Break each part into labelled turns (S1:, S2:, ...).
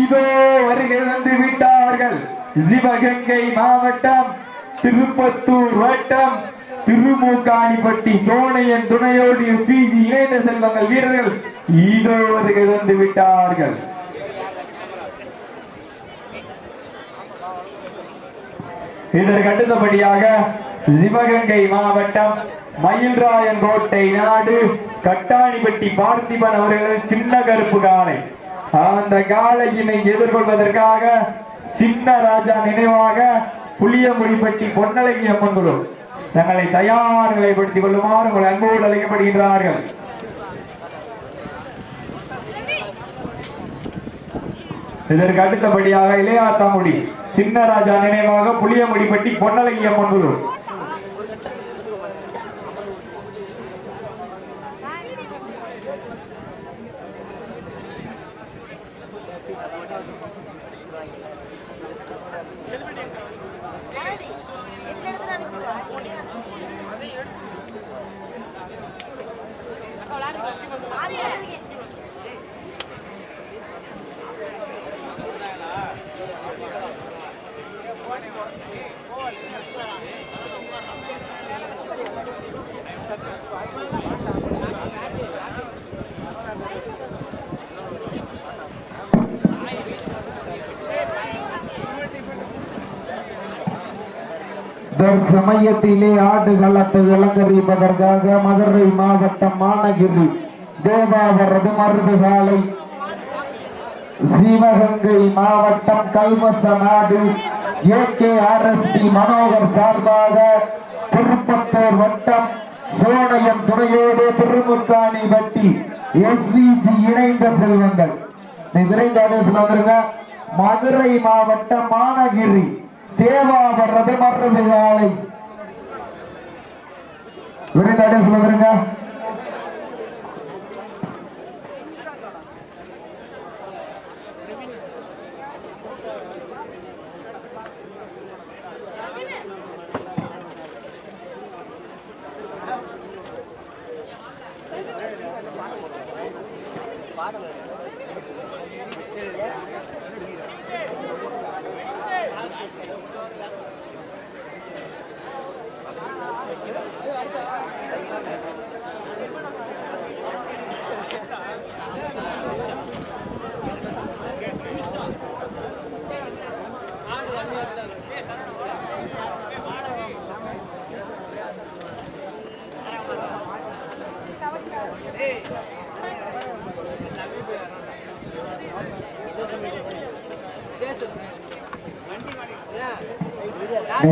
S1: இதோ வருகை வந்து விட்டார்கள். சிவகங்கை மாவட்டம் திருப்பத்தூர் வட்டம் திருமுகாணிப்பட்டி சோனையன் துணையோடு சிஜி இணைந்த செல்வங்கள் வீரர்கள் இதோ வருகை வந்து விட்டார்கள். இதற்கு அடுத்தபடியாக சிவகங்கை மாவட்டம் மயில்ராயன் கோட்டை நாடு கட்டாணிப்பட்டி பார்த்திபன் அவர்கள் சின்ன கருப்பு காலை அந்த காலையினை எதிர்கொள்வதற்காக சின்ன ராஜா நினைவாக புளியமுடிப்பட்டி பொன்னழகி அம்மன் குழு தங்களை தயார் நிலைப்படுத்திக் கொள்ளுமாறு உங்கள் அன்போடு அழைக்கப்படுகின்றார்கள். இதற்கு அடுத்தபடியாக இளையாத்தாங்குடி சின்னராஜா நினைவாக புளியமுடிப்பட்டி பொன்னழகி அம்மன் குழு
S2: கணதி எந்த இடத்துல
S3: சமயத்திலே ஆடு களத்தை அலங்கரிப்பதற்காக மதுரை மாவட்டம் மானகிரி தேவாவரது மருதுசாலை சிவகங்கை மாவட்டம் கல்வச நாடு A K R S P Manohar சார்பாக திருப்பத்தூர் வட்டம் சோனையம் துணையோடு திருமுத்தாணி வட்டி எஸ்விஜி இணைந்த செல்வங்கள். நீ விரைந்து மதுரை மாவட்டம் மானகிரி தேவா வர்றது மறது ஆலை விரைந்து ஆடேசில் வந்துருங்க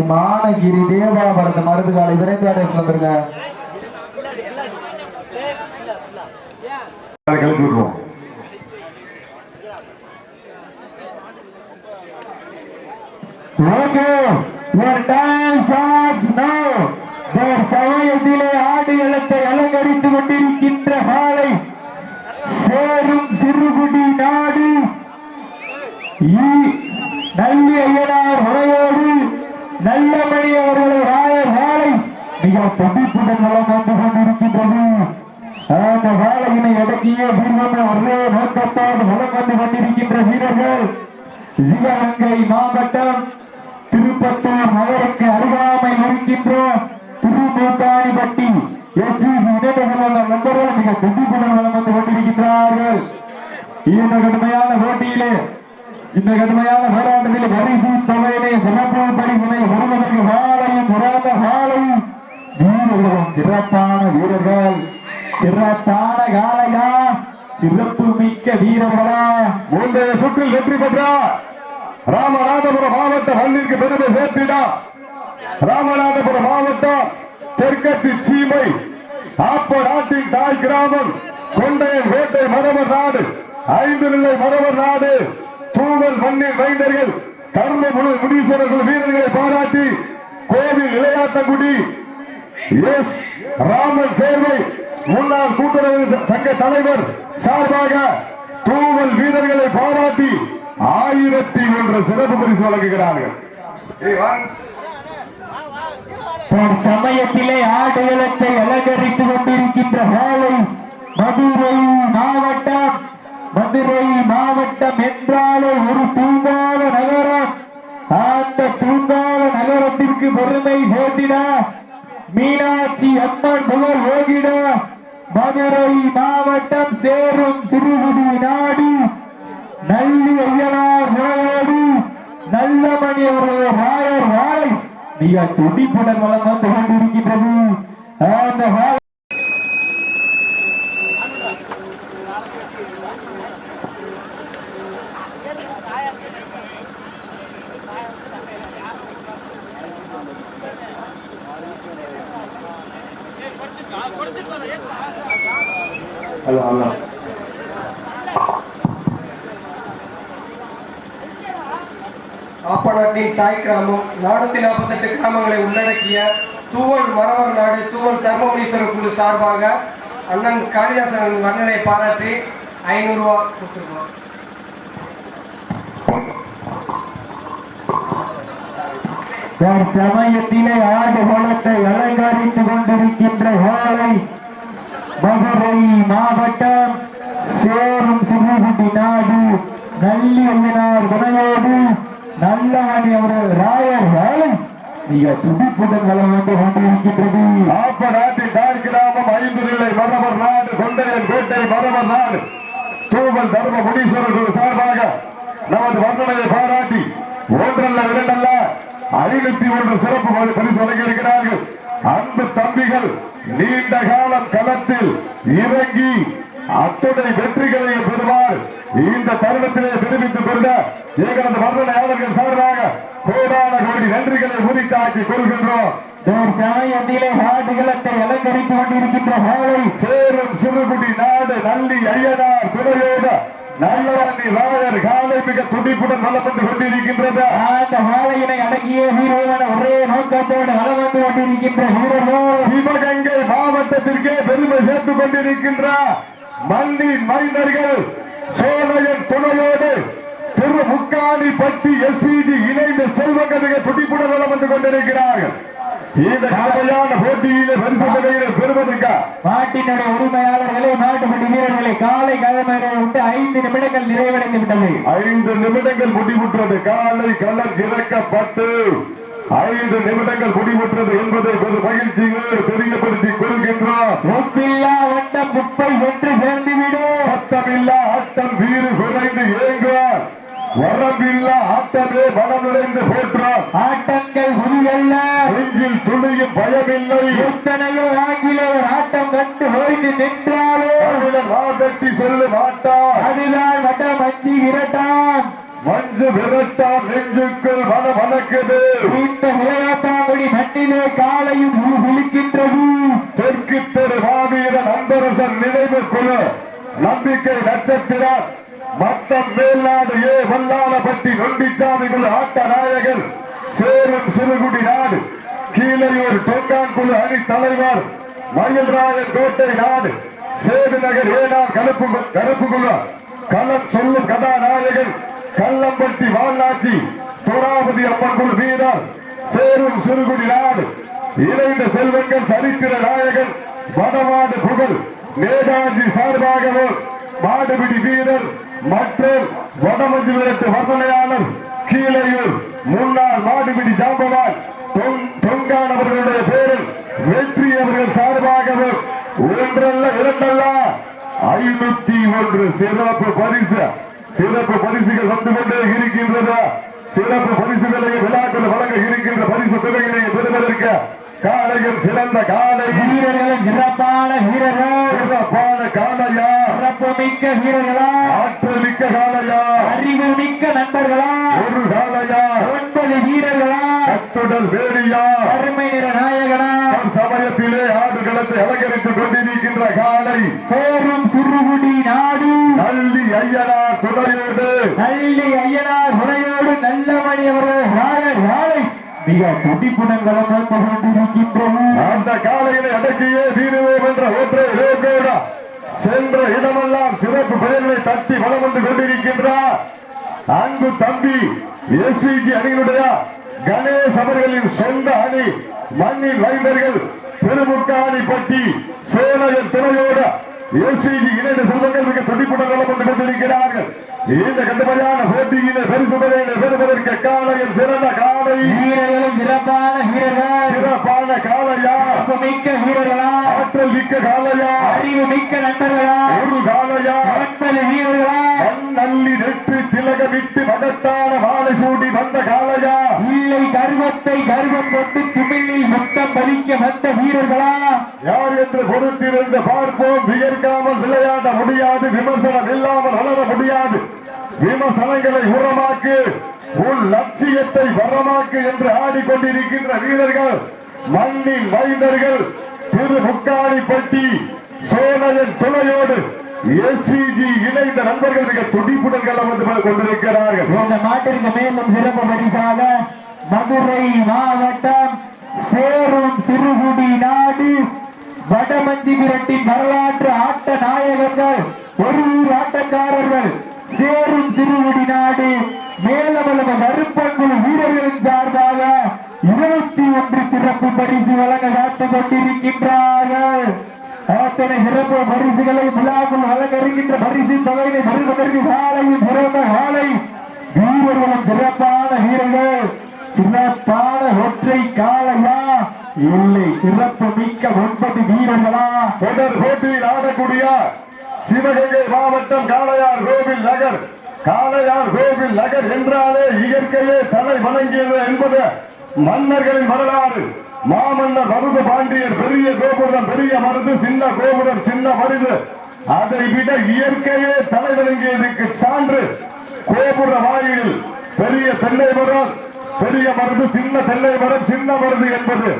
S3: மானகிரி தேவாபுரத்து மருந்து காலை விரைந்து ஆடேசில் வந்துருங்க Okay, your time starts now. Their சமயத்திலே ஆடு களத்தை அலங்கரித்துக் கொண்டிருக்கின்ற காலை சேரும் சிறுகுடி நாடு. நல்லி ஐயனார் முறையோடு நல்லமணி அவர்களை ராயர் காலை மிக துடிப்புடன் வளம் வந்து கொண்டிருக்கின்றது. அந்த காலையினை அடக்கிய வீரமே ஒரே நோக்கத்தோடு வளம் வந்து கொண்டிருக்கின்ற வீரர்கள் சிவகங்கை மாவட்டம் திருப்பத்தூர் நகருக்கு அருகாமையில் இருக்கின்ற திருமூத்தானிப்பட்டி எஸ் இடைநகர நண்பர்கள் மிக துடிப்புடன் வளம் வந்து கொண்டிருக்கின்றார்கள். இந்த கடுமையான போட்டியிலே இந்த கடுமையான போராட்டத்தில் பரிசு தொகையினை சிறப்பு பரிசினை வருவதற்கு வாழையும் உறாத வாழையும் வீரர்களும் சிறப்பான வீரர்கள். சிறப்பான காலையா? சிறப்பு மிக்க வீரர்களா?
S1: முந்தைய சுற்றில் வெற்றி பெற்றார். ராமநாதபுரம் மாவட்டம் மண்ணிற்கு பெருமை சேர்த்திடா. ராமநாதபுரம் மாவட்டம் தெற்கத்து சீமை ஆப்ப நாட்டின் தாய் கிராமம் கொண்டையன் வேட்டை மரபர் நாடு ஐந்து நிலை மரபர் நாடு தூவல் மண்ணின் மைந்தர்கள் கர்ம முழு முனீஸ்வரர்கள் வீரர்களை பாராட்டி கோவில் இளையாத்தங்குடி எஸ். ராமன் சேர்வை முன்னாள் கூட்டுறவு சங்க தலைவர் சார்பாக தூவல் வீரர்களை பாராட்டி ஆயிரத்தி ஒன்று சிறப்பு பரிசு வழங்குகிறார்கள்.
S3: சமயத்திலே ஆடுகளத்தை அலங்கரித்துக் கொண்டிருக்கின்ற வேலை மதுரை மாவட்டம் மதுரை மாவட்டம் என்றாலே ஒரு தூங்காத நகரம். அந்த தூங்காத நகரத்திற்கு பெருமை சேர்த்திட மீனாட்சி அம்மன் புகழ் ஓகிட மதுரை மாவட்டம் சேரும் திருகுடி நாடு. நல்லி ஐயனார் முறையோடு நல்லமணி அவர்கள் ராயர் வாழை மிக துடிப்புடன் வளம் வந்து கொண்டிருக்கின்றது. அந்த வாழை ஹலோ ஹலோ.
S4: ஆப்பநாட்டின் தாய் கிராமம் நானூத்தி நாற்பத்தெட்டு கிராமங்களை உள்ளடக்கிய தூவல் மரவர் நாடு தூவல் தர்மபுரீஸ்வரர் குழு சார்பாக அண்ணன் காளிதாசன் மன்னனை பாராட்டி ஐநூறு ரூபா கொடுத்துருக்கோம்
S3: தற்சமயத்திலே ஆடு குளத்தை அலங்கரித்துக் கொண்டிருக்கின்ற ஓலை மதுரை மாவட்டம் சேரும் சிறுகுடி நாடு நல்லி அண்ணனார் துணையோடு நல்லமணி அவர்கள் ராயர் வேலை மிக துடிப்புடன் வளம் கொண்டிருக்கின்றது.
S1: கிராமம் ஐந்து நிலை மரபர் நாடு கொண்டையன் கோட்டை மரபர் நாடு. தூவல் தர்ம முனீஸ்வரர்கள் சார்பாக நமது வர்ணனையை பாராட்டி ஒன்றல்ல இரண்டல்ல ஐநூத்தி ஒன்று சிறப்பு பரிசு வழங்கியிருக்கிறார்கள். அன்பு தம்பிகள் நீண்ட காலம் களத்தில் எங்களது வர்ணனையாளர்கள் சார்பாக கோடான கோடி நன்றிகளை உரித்தாக்கிக் கொள்கின்றோம்.
S3: குளத்தை அலங்கரித்துக் கொண்டிருக்கின்ற ஓலை
S1: சேரும் சிறுகுடி நாடு நல்லி ஐயனார் துணையோடு நல்லவண்ணி ராயர் காலை மிக துடிப்புடன் கொண்டிருக்கின்றது.
S3: அந்த மாலையினை அடங்கிய வீரமான ஒரே நோக்கத்தோடு கொண்டிருக்கின்ற வீரர்கள்.
S1: சிவகங்கை மாவட்டத்திற்கே பெருமை சேர்த்துக் கொண்டிருக்கின்ற மண்ணின் மைந்தர்கள் சோழையன் துணையோடு திரு முக்காணி பட்டி எஸ்சிஜி இணைந்த செல்வங்கள் மிக துடிப்புடன் வளம் வந்து கொண்டிருக்கிறார்கள் இந்த கடுமையான போட்டியிலே பரிசு தொகையிலே பெறுவதற்கா?
S3: நாட்டினுடைய உரிமையாளர்களை நாட்டுப்பட்டி வீரர்களை காலை கிழமைகளை விட்டு ஐந்து நிமிடங்கள் நிறைவடைந்து விட்டது.
S1: ஐந்து நிமிடங்கள் முடிவுற்றது. காலை களம் இறக்கப்பட்டு ஐந்து நிமிடங்கள் முடிவுற்றது என்பதை பெரும் மகிழ்ச்சியோடு தெரியப்படுத்திக் கொள்கின்றோம்
S3: ஒப்பில்லா வட்டம் குப்பை வென்று சேர்ந்துவிடும்.
S1: சத்தமில்லா ஆட்டம் வீறு குறைந்து ஏங்குவார் வரம்பில்லா ஆட்டமே மனம் நிறைந்து போற்றார்
S3: ஆட்டங்கள் புரியல்ல
S1: நெஞ்சில் துளியும் பயமில்லை.
S3: எத்தனையோ ஆங்கிலேயர் ஆட்டம் கண்டு ஓய்ந்து நின்றாரோ?
S1: தமிழர் வாதட்டி செல்லும் ஆட்டார்
S3: அதுதான் வட்டம் அஞ்சு விரட்டாம்
S1: மஞ்சு விரட்டார் நெஞ்சுக்குள் மன வணக்குது
S3: இந்த விளையாட்டாங்குடி மண்ணிலே காலையும் விழிக்கின்றது
S1: தெற்கு தெரு மாவீர நண்பரசன் நினைவு குழு நம்பிக்கை நட்சத்திரம். மத்தம் மேல்நாடு ஏ வல்லாளப்பட்டி நொண்டிச்சாமிகள் ஆட்ட நாயகர் சேரும் சிறுகுடி நாடு கீழையூர் தொங்கான் குழு அணி தலைவர் மயில்ராயன் கோட்டை நாடு சேது நகர் ஏனார் கருப்பு கு- கருப்பு குழு களம் சொல்லும் கதாநாயகன் கள்ளம்பட்டி வாளாச்சி துராபதி அப்பன் குழு வீரர் சேரும் சிறுகுடி நாடு இணைந்த செல்வங்கள் சரித்திர நாயகன் வடமாடு புகழ் நேதாஜி சார்பாகவும் மாடுபிடி வீரர் மற்றும் வடமஞ்சு விரட்டு வர்ணனையாளர் கீழையூர் முன்னாள் மாடுபிடி ஜாம்பவான் தொங்கான் அவர்களுடைய பேரில் வெற்றி அவர்கள் சார்பாகவும் ஒன்றல்ல இரண்டல்ல ஐநூத்தி ஒன்று சிறப்பு பரிசு சிறப்பு பரிசுகள் வந்து கொண்டே இருக்கின்றது. சிறப்பு பரிசுகளை விழாக்கள் வழங்க இருக்கின்ற பரிசு தொகையினை பெறுவதற்கு காலையில் சிறந்த காலை.
S3: வீரர்களும் சிறப்பான வீரர்கள்.
S1: சிறப்பான காலையா.
S3: சிறப்பு மிக்க வீரர்களா.
S1: ஆற்றல் மிக்க காலையா.
S3: அறிவு மிக்க நண்பர்களா.
S1: ஒரு காலையா.
S3: ஒன்பது வீரர்களா.
S1: கட்டுடல் வேலியா.
S3: அருமை நிற நாயகனா.
S1: சமயத்திலே ஆடுகளத்தை அலங்கரித்துக் கொண்டிருக்கின்ற காலை.
S3: சேரும் சிறுகுடி நாடு.
S1: நல்லி ஐயனா துணையோடு.
S3: நல்லி ஐயனார் துணையோடு நல்ல மணி அவர்கள் மிக துடிப்புடன் வளம் வந்து
S1: அந்த காலையிலே அடக்கியே தீருவோம் என்ற ஒற்றை இலக்கோடு சென்ற இடமெல்லாம் சிறப்பு பெயர்களை தட்டி வளம் வந்து கொண்டிருக்கின்றார் அன்பு தம்பி எஸ்விஜி அணியினுடைய கணேஷ் அவர்களின் சொந்த அணி மண்ணின் வைந்தர்கள் திருமுக்காணி பட்டி சேனையர் துணையோடு எஸ்சிஜி இணைந்த செல்வங்கள் மிக துடிப்புடன் நலம் வந்து கொண்டிருக்கிறார்கள். இந்த கடுமையான போட்டியிலே பரிசு காலையில் சிறந்த காலை.
S3: வீரர்களும் சிறப்பான வீரர்கள்.
S1: சிறப்பான காலையா?
S3: மிக்க வீரர்களா?
S1: ஆற்றல் மிக்க காலையா?
S3: அறிவு மிக்க நண்பர்களா?
S1: ஒரு காலையா?
S3: ஒன்பது வீரர்களா?
S1: நல்லி நெற்றி திலகமிட்டு மகத்தான மாலை சூடி வந்த காலையா?
S3: இல்லை கர்வத்தை கர்வம் கொண்டு திமிழில் முத்தம் பலிக்க வந்த வீரர்களா?
S1: யார் என்று பொறுத்திருந்து பார்ப்போம். வியர்க்காமல் விளையாட முடியாது. விமர்சனம் இல்லாமல் வளர முடியாது. விமர்சனங்களை உரமாக்கு. உன் லட்சியத்தை வரமாக்கு என்று ஆடிக்கொண்டிருக்கின்ற வீரர்கள் மண்ணின் மைந்தர்கள் திரு முக்காணிப்பட்டி சோழன் துணையோடு எஸ்சிஜி இணைந்த நண்பர்கள் மிக துடிப்புடன் வந்து கொண்டிருக்கிறார்கள்.
S3: இந்த நாட்டிற்கு மேலும் சிறப்பு பரிசாக மதுரை மாவட்டம் சேரும் சிறுகுடி நாடு வடமஞ்சிபுரத்தின் வரலாற்று ஆட்ட நாயகர்கள் ஒரு ஆட்டக்காரர்கள் சேரும் திருகுடி நாடு மேலவளவ கருப்பங்குழு வீரர்களின் சார்பாக இருபத்தி ஒன்று சிறப்பு பரிசு வழங்க காத்துக் கொண்டிருக்கின்றார்கள் அத்தனை சிறப்பு பரிசுகளை விழாவில் வழங்க இருக்கின்ற பரிசு தொகையை பெறுவதற்கு சாலையும் சிறந்த காலை வீரர்களும் சிறப்பான வீரர்கள். சிறப்பான ஒற்றை காலையா இல்லை சிறப்பு மிக்க ஒன்பது வீரர்களா?
S1: தொடர் போட்டியில் ஆடக்கூடிய சிவகங்கை மாவட்டம் காளையார் கோவில் நகர். காளையார் கோவில் நகர் என்றாலே இயற்கையே தலை வணங்கியது என்பது மன்னர்களின் வரலாறு. மாமன்னர் மருது பாண்டியர் பெரிய கோபுரம் பெரிய மருது சின்ன கோபுரம் சின்ன மருது. அதை விட இயற்கையே தலை வணங்கியதுக்கு சான்று கோபுர வாயில் பெரிய தென்னை மரம் பெரிய மருந்து சின்ன தென்னை மரம் சின்ன மருது என்பது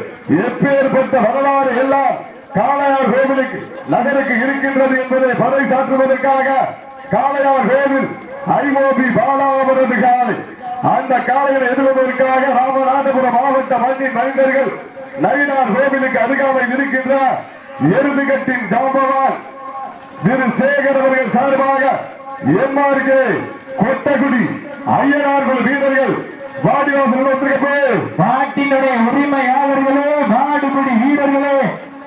S1: எப்பேற்பட்ட வரலாறு எல்லாம் காளையார் கோவிலுக்கு நகருக்கு இருக்கின்றது என்பதை பறை சாற்றுவதற்காக காளையார் கோவில் ஐஓபி பாலாவரது காலை அந்த காலையில் எதிர்வதற்காக ராமநாதபுரம் மாவட்ட மண்ணின் மைந்தர்கள் நயினார் கோவிலுக்கு அருகாமையில் இருக்கின்ற எருதுகட்டின் ஜாம்பவான் திரு சேகர் அவர்கள் சார்பாக எம்ஆர்கே கொட்டகுடி ஐயனார்கள் வீரர்கள் வாடிவாசல்
S3: உரிமையாளர்களே நாடுபடி வீரர்களே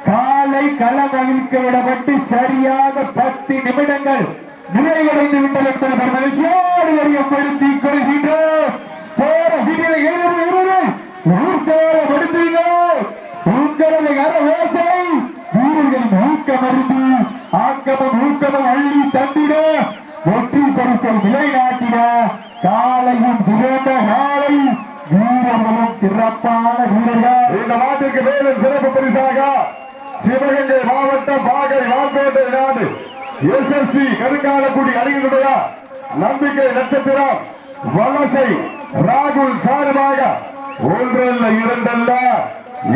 S3: காலை களம் அழிக்க விடப்பட்டு சரியாக பத்து நிமிடங்கள் நிறைவடைந்து விட்டது என்பதை பெரும் மகிழ்ச்சியோடு அறியப்படுத்திக் கொள்கின்றோம் சேர சிறிய எழுபது வீரர்கள் உற்சாகப்படுத்துங்கள் உங்களது கரவேசை வீரர்களின் ஊக்கம் அருந்தி ஆக்கமும் ஊக்கமும் அள்ளி தந்திட வெற்றி பரிசை நிலைநாட்டிட காலையும் சிறந்த நாளை வீரர்களும் சிறப்பான வீரர்கள்
S1: இந்த நாட்டிற்கு மேலும் சிறப்பு பரிசாக சிவகங்கை மாவட்டம் பாகை வாக்கோட்டை நாடு. எஸ்எஸ்சி கருங்காலக்குடி அணியினுடைய நம்பிக்கை நட்சத்திரம் வலசை ராகுல் சார்பாக ஒன்றல்ல இரண்டல்ல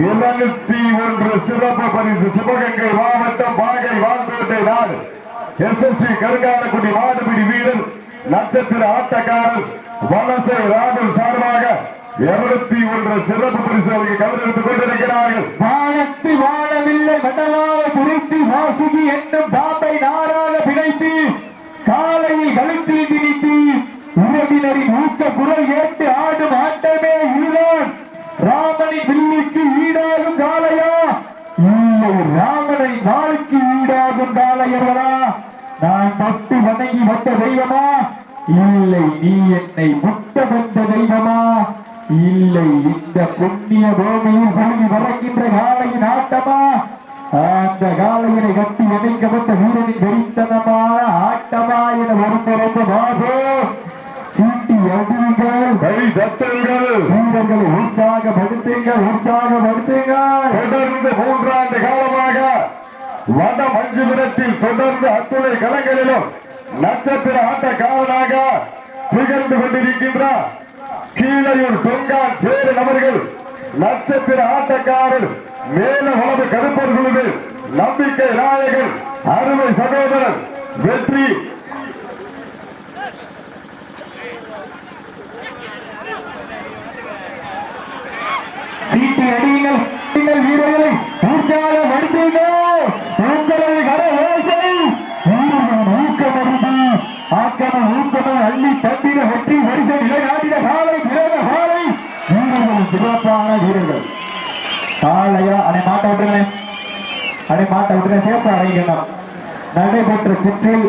S1: இருநூத்தி ஒன்று சிறப்பு பரிசு சிவகங்கை மாவட்டம் பாகை வாக்கோட்டை நாடு. எஸ்எஸ்சி கருங்காலக்குடி மாடுபிடி வீரர் நட்சத்திர ஆட்டக்காரர் வலசை ராகுல் சார்பாக இருநூத்தி ஒன்று சிறப்பு பரிசுகளுக்கு கவனித்துக் கொண்டிருக்கிறார்கள்.
S3: வாழத்து வாழவில்லை மண்டலாக துருத்தி வாசுகி என்னும் பாம்பை நாராக பிணைத்து காலையில் கழுத்தில் திணித்து உறவினரின் ஊக்க குரல் கேட்டு ஆடும் ஆட்டமே இதுதான். ராமனின் வில்லுக்கு ஈடாகும் காளையா? இல்லை ராமனை நாளுக்கு ஈடாகும் காளையர்களா நான் தொட்டு வணங்கி வந்த தெய்வமா? இல்லை நீ என்னை முட்ட வந்த தெய்வமா? இல்லை இந்த புண்ணிய பூமியில் பொழுது வரக்கின்ற காலையின் ஆட்டமா அந்த காலையினை கட்டி அமைக்கப்பட்ட வீரனின் வெறித்தனமான ஆட்டமா என ஒருங்கிணைந்த பாபு சீட்டி அடிகள்
S1: கை தட்டுங்கள்.
S3: வீரர்களை உற்சாகப்படுத்துங்கள் உற்சாகப்படுத்துங்கள்.
S1: தொடர்ந்து மூன்றாண்டு காலமாக வட மஞ்சுபுரத்தில் தொடர்ந்து அத்துணை களங்களிலும் நட்சத்திர ஆட்டக்காரனாக திகழ்ந்து கொண்டிருக்கின்ற கீழையூர் தொங்கா பேரு நபர்கள் லட்சத்திர ஆட்டக்காரர் மேல வலது கருப்பர்களுக்கு நம்பிக்கை நாயகன் அருமை சகோதரன் வெற்றி.
S3: சீட்டி அடியுங்கள் வீரர்களை உற்சாகப்படுத்துங்கள் உங்களது கரவேசை வீரர்கள் ஊக்கமருந்து ஆக்கமும் ஊக்கமும் அள்ளி தந்திர வெற்றி வரிசை நிலைநாட்டின காலை பிறந்த காலை. வீரர்கள் சிறப்பான வீரர்கள். காலையா அதை மாட்ட விட்டுருங்க அதை மாட்ட விட்டுருங்க சேர்த்து அடைக்கணும் நடைபெற்ற சுற்றில்